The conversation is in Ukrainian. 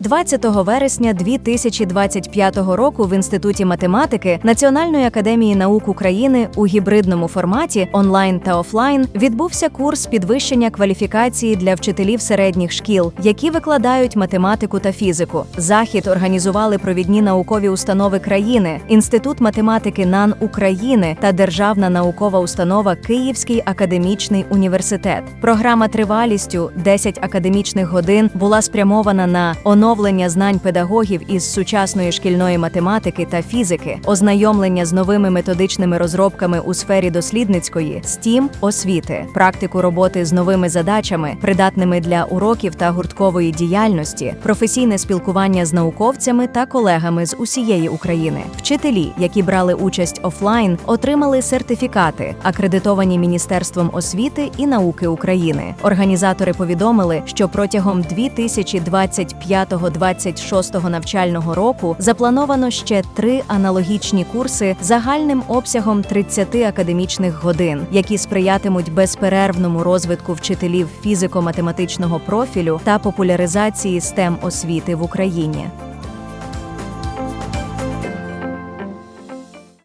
20 вересня 2025 року в Інституті математики Національної академії наук України у гібридному форматі онлайн та офлайн відбувся курс підвищення кваліфікації для вчителів середніх шкіл, які викладають математику та фізику. Захід організували провідні наукові установи країни, Інститут математики НАН України та Державна наукова установа Київський академічний університет. Програма тривалістю 10 академічних годин була спрямована на оновлення знань педагогів із сучасної шкільної математики та фізики, ознайомлення з новими методичними розробками у сфері дослідницької, STEAM, освіти, практику роботи з новими задачами, придатними для уроків та гурткової діяльності, професійне спілкування з науковцями та колегами з усієї України. Вчителі, які брали участь офлайн, отримали сертифікати, акредитовані Міністерством освіти і науки України. Організатори повідомили, що протягом 2025-26 навчального року заплановано ще три аналогічні курси загальним обсягом 30 академічних годин, які сприятимуть безперервному розвитку вчителів фізико-математичного профілю та популяризації STEM освіти в Україні.